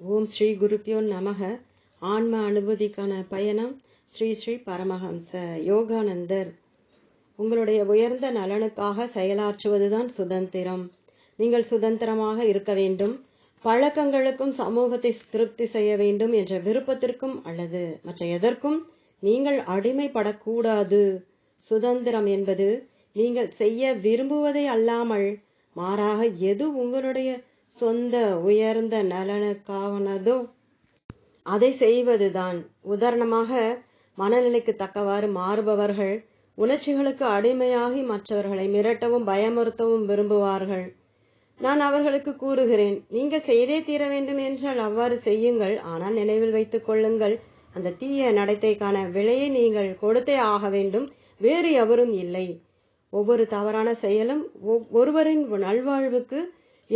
ஓம் ஸ்ரீ குருப்பியோ நமக. ஆன்ம அனுபூதிக்கான பயணம் ஸ்ரீ ஸ்ரீ பரமஹம்ச யோகானந்தர். உங்களுடைய உயர்ந்த நலனுக்காக செயலாற்றுவதுதான் சுதந்திரம். நீங்கள் சுதந்திரமாக இருக்க வேண்டும். பழக்கங்களுக்கும் சமூகத்தை திருப்தி செய்ய வேண்டும் என்ற விருப்பத்திற்கும் அல்லது மற்ற எதற்கும் நீங்கள் அடிமைப்படக்கூடாது. சுதந்திரம் என்பது நீங்கள் செய்ய விரும்புவதை அல்லாமல் மாறாக எது உங்களுடைய சொந்த உயர்ந்த நலனுக்கானதோ அதை செய்வதுதான். உதாரணமாக மனநிலைக்கு தக்கவாறு மாறுபவர்கள் உணர்ச்சிகளுக்கு அடிமையாகி மற்றவர்களை மிரட்டவும் பயமுறுத்தவும் விரும்புவார்கள். நான் அவர்களுக்கு கூறுகிறேன் நீங்கள் செய்தே தீர வேண்டும் என்றால் அவ்வாறு செய்யுங்கள். ஆனால் நினைவில் வைத்துக் கொள்ளுங்கள் அந்த தீய நடத்தைக்கான விலையை நீங்கள் கொடுத்தே ஆக வேண்டும். வேறு எவரும் இல்லை. ஒவ்வொரு தவறான செயலும் ஒருவரின் நல்வாழ்வுக்கு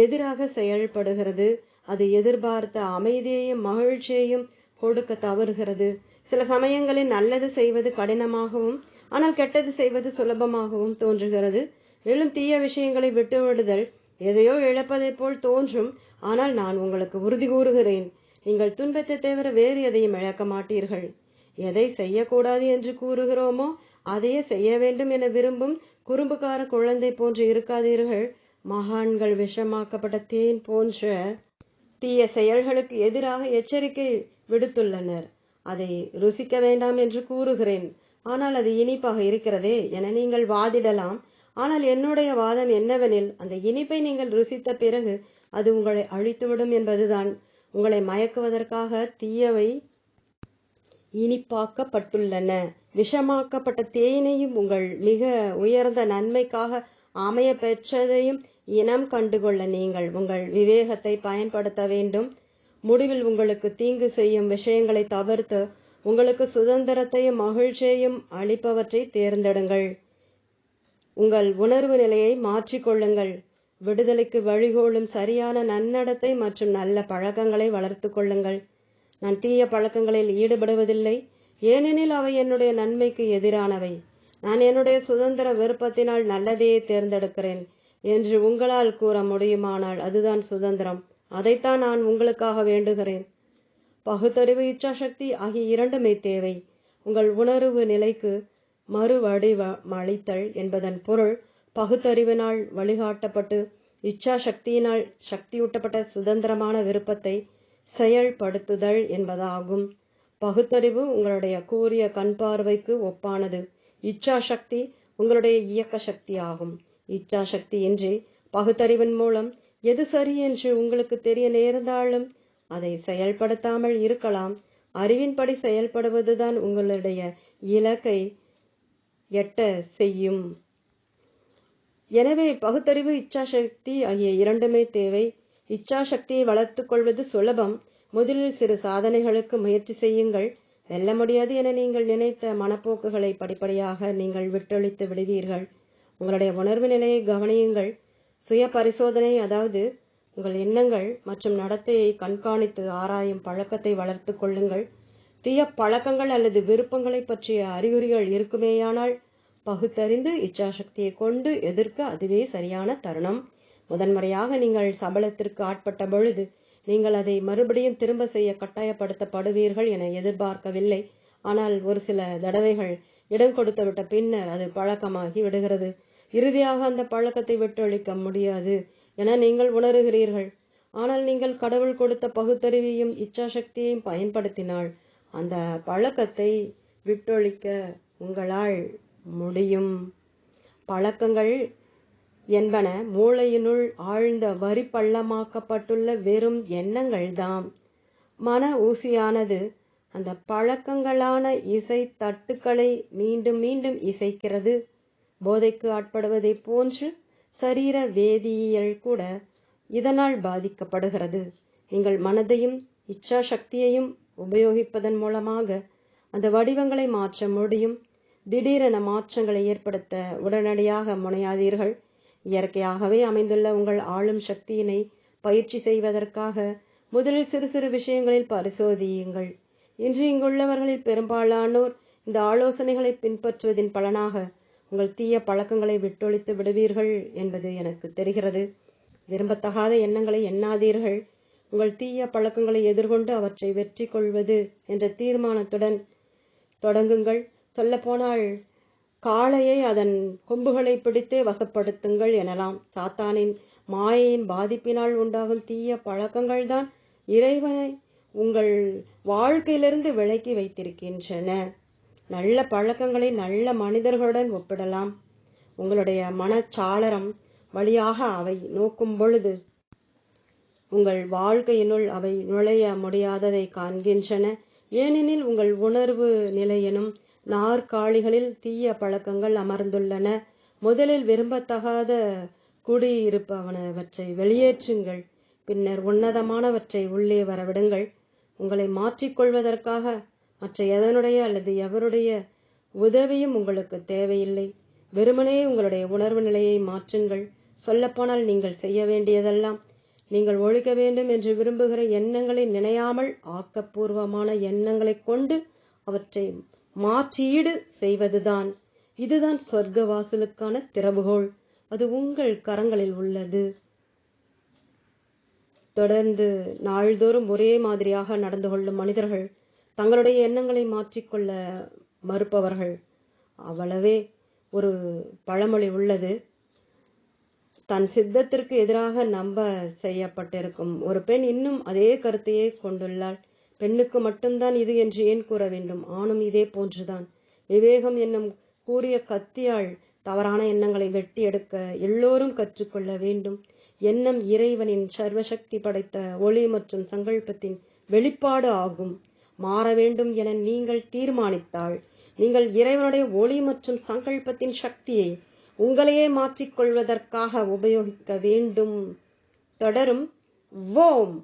எதிராக செயல்படுகிறது. அது எதிர்பார்த்த அமைதியையும் மகிழ்ச்சியையும் கொடுக்க தவறுகிறது. சில சமயங்களில் நல்லது செய்வது கடினமாகவும் ஆனால் கெட்டது செய்வது சுலபமாகவும் தோன்றுகிறது. மேலும் தீய விஷயங்களை விட்டுவிடுதல் எதையோ இழப்பதைப் போல் தோன்றும். ஆனால் நான் உங்களுக்கு உறுதி கூறுகிறேன். நீங்கள் துன்பத்தை தவிர வேறு எதையும் இழக்க மாட்டீர்கள். எதை செய்யக்கூடாது என்று கூறுகிறோமோ அதையே செய்ய வேண்டும் என விரும்பும் குறும்புக்கார குழந்தை போன்று இருக்காதீர்கள். மகான்கள் விஷமாக்கப்பட்ட தேன் போன்ற தீய செயல்களுக்கு எதிராக எச்சரிக்கை விடுத்துள்ளனர். அதை ருசிக்க வேண்டாம் என்று கூறுகிறேன். ஆனால் அது இனிப்பாக இருக்கிறதே என நீங்கள் வாதிடலாம். ஆனால் என்னுடைய வாதம் என்னவெனில் அந்த இனிப்பை நீங்கள் ருசித்த பிறகு அது உங்களை அழித்துவிடும் என்பதுதான். உங்களை மயக்குவதற்காக தீயவை இனிப்பாக்கப்பட்டுள்ளன. விஷமாக்கப்பட்ட தேனையும் உங்கள் மிக உயர்ந்த நன்மைக்காக அமைய பெற்றதையும் இனம் கண்டுகொள்ள நீங்கள் உங்கள் விவேகத்தை பயன்படுத்த வேண்டும். முடிவில் உங்களுக்கு தீங்கு செய்யும் விஷயங்களை தவிர்த்து உங்களுக்கு சுதந்திரத்தையும் மகிழ்ச்சியையும் அளிப்பவற்றை தேர்ந்தெடுங்கள். உங்கள் உணர்வு நிலையை மாற்றிக்கொள்ளுங்கள் விடுதலைக்கு வழிகோலும் சரியான நன்னடத்தை மற்றும் நல்ல பழக்கங்களை வளர்த்து கொள்ளுங்கள். நான் தீய பழக்கங்களில் ஈடுபடுவதில்லை. ஏனெனில் அவை என்னுடைய நன்மைக்கு எதிரானவை. நான் என்னுடைய சுதந்திர விருப்பத்தினால் நல்லதையே தேர்ந்தெடுக்கிறேன். என்று உங்களால் கூற முடியுமானால் அதுதான் சுதந்திரம். அதைத்தான் நான் உங்களுக்காக வேண்டுகிறேன். பகுத்தறிவு இச்சாசக்தி ஆகிய இரண்டுமே தேவை. உங்கள் உணர்வு நிலைக்கு மறுவடிவமளித்தல் என்பதன் பொருள் பகுத்தறிவினால் வழிகாட்டப்பட்டு இச்சா சக்தியினால் சக்தியூட்டப்பட்ட சுதந்திரமான விருப்பத்தை செயல்படுத்துதல் என்பதாகும். பகுத்தறிவு உங்களுடைய கூறிய கண் பார்வைக்கு ஒப்பானது. இச்சா சக்தி உங்களுடைய இயக்க சக்தி ஆகும் இச்சாசக்தியின்றி பகுத்தறிவின் மூலம் எது சரி என்று உங்களுக்கு தெரிய நேர்ந்தாலும் அதை செயல்படுத்தாமல் இருக்கலாம். அறிவின்படி செயல்படுவதுதான் உங்களுடைய இலக்கை எட்ட செய்யும். எனவே பகுத்தறிவு இச்சாசக்தி ஆகிய இரண்டுமே தேவை. இச்சாசக்தியை வளர்த்து கொள்வது சுலபம். முதலில் சிறு சாதனைகளுக்கு முயற்சி செய்யுங்கள். வெல்ல முடியாது என நீங்கள் நினைத்த மனப்போக்குகளை படிப்படியாக நீங்கள் விட்டொழித்து விடுவீர்கள். உங்களுடைய உணர்வு நிலையை கவனியுங்கள். சுய பரிசோதனை அதாவது உங்கள் எண்ணங்கள் மற்றும் நடத்தையை கண்காணித்து ஆராயும் பழக்கத்தை வளர்த்து கொள்ளுங்கள். தீய பழக்கங்கள் அல்லது விருப்பங்களை பற்றிய அறிகுறிகள் இருக்குமேயானால் பகுத்தறிந்து இச்சாசக்தியை கொண்டு எதிர்க்க அதுவே சரியான தருணம். முதன்முறையாக நீங்கள் சபலத்திற்கு ஆட்பட்ட பொழுது நீங்கள் அதை மறுபடியும் திரும்ப செய்ய கட்டாயப்படுத்தப்படுவீர்கள் என எதிர்பார்க்கவில்லை. ஆனால் ஒரு சில தடவைகள் இடம் கொடுத்து விட்ட பின்னர் அது பழக்கமாகி விடுகிறது. இறுதியாக அந்த பழக்கத்தை விட்டொழிக்க முடியாது என நீங்கள் உணர்கிறீர்கள். ஆனால் நீங்கள் கடவுள் கொடுத்த பகுத்தறிவையும் இச்சாசக்தியையும் பயன்படுத்தினால் அந்த பழக்கத்தை விட்டொழிக்க உங்களால் முடியும். பழக்கங்கள் என்பன மூளையினுள் ஆழ்ந்த வரி பள்ளமாக்கப்பட்டுள்ள வெறும் எண்ணங்கள்தான் மன ஊசியானது அந்த பழக்கங்களான இசை தட்டுக்களை மீண்டும் மீண்டும் இசைக்கிறது. போதைக்கு ஆட்படுவதைப் போன்று சரீர வேதியியல் கூட இதனால் பாதிக்கப்படுகிறது. நீங்கள் மனதையும் இச்சா சக்தியையும் உபயோகிப்பதன் மூலமாக அந்த வடிவங்களை மாற்ற முடியும். திடீரென மாற்றங்களை ஏற்படுத்த உடனடியாக முனையாதீர்கள். இயற்கையாகவே அமைந்துள்ள உங்கள் ஆளும் சக்தியினை பயிற்சி செய்வதற்காக முதலில் சிறு சிறு விஷயங்களில் பரிசோதியுங்கள். இன்று இங்குள்ளவர்களில் பெரும்பாலானோர் இந்த ஆலோசனைகளை பின்பற்றுவதின் பலனாக உங்கள் தீய பழக்கங்களை விட்டொழித்து விடுவீர்கள் என்பது எனக்கு தெரிகிறது. விரும்பத்தகாத எண்ணங்களை எண்ணாதீர்கள். உங்கள் தீய பழக்கங்களை எதிர்கொண்டு அவற்றை வெற்றி கொள்வது என்ற தீர்மானத்துடன் தொடங்குங்கள். சொல்லப்போனால் காளையை அதன் கொம்புகளை பிடித்தே வசப்படுத்துங்கள் எனலாம். சாத்தானின் மாயையின் பாதிப்பினால் உண்டாகும் தீய பழக்கங்கள்தான் இறைவனை உங்கள் வாழ்க்கையிலிருந்து விலக்கி வைத்திருக்கின்றன. நல்ல பழக்கங்களை நல்ல மனிதர்களுடன் ஒப்பிடலாம். உங்களுடைய மனச்சாளரம் வழியாக அவை நோக்கும் பொழுது உங்கள் வாழ்க்கையினுள் அவை நுழைய முடியாததை காண்கின்றன. ஏனெனில் உங்கள் உணர்வு நிலையெனும் நாற்காலிகளில் தீய பழக்கங்கள் அமர்ந்துள்ளன. முதலில் விரும்பத்தகாத குடியிருப்பவனவற்றை வெளியேற்றுங்கள். பின்னர் உன்னதமானவற்றை உள்ளே வரவிடுங்கள். உங்களை மாற்றிக்கொள்வதற்காக மற்ற எதனுடைய அல்லது எவருடைய உதவியும் உங்களுக்கு தேவையில்லை. வெறுமனே உங்களுடைய உணர்வு நிலையை மாற்றுங்கள். சொல்லப்போனால் நீங்கள் செய்ய வேண்டியதெல்லாம் நீங்கள் ஒழிக்க வேண்டும் என்று விரும்புகிற எண்ணங்களை நினையாமல் ஆக்கப்பூர்வமான எண்ணங்களை கொண்டு அவற்றை மாற்றீடு செய்வதுதான். இதுதான் சொர்க்க வாசலுக்கான திறவுகோள். அது உங்கள் கரங்களில் உள்ளது. தொடர்ந்து நாள்தோறும் ஒரே மாதிரியாக நடந்து கொள்ளும் மனிதர்கள் தங்களுடைய எண்ணங்களை மாற்றிக்கொள்ள மறுப்பவர்கள். அவ்வளவே ஒரு பழமொழி உள்ளது. தன் சித்தத்திற்கு எதிராக நம்ப செய்யப்பட்டிருக்கும் ஒரு பெண் இன்னும் அதே கருத்தையே கொண்டுள்ளாள். பெண்ணுக்கு மட்டும்தான் இது என்று ஏன் கூற வேண்டும்? ஆணும் இதே போன்றுதான். விவேகம் என்னும் கூறிய கத்தியால் தவறான எண்ணங்களை வெட்டி எடுக்க எல்லோரும் கற்றுக்கொள்ள வேண்டும். எண்ணம் இறைவனின் சர்வசக்தி படைத்த ஒளி மற்றும் சங்கல்பத்தின் வெளிப்பாடு ஆகும். மாற வேண்டும் என நீங்கள் தீர்மானித்தால் நீங்கள் இறைவனுடைய ஒளி மற்றும் சங்கல்பத்தின் சக்தியை உங்களையே மாற்றிக்கொள்வதற்காக உபயோகிக்க வேண்டும். தொடரும். ஓம்.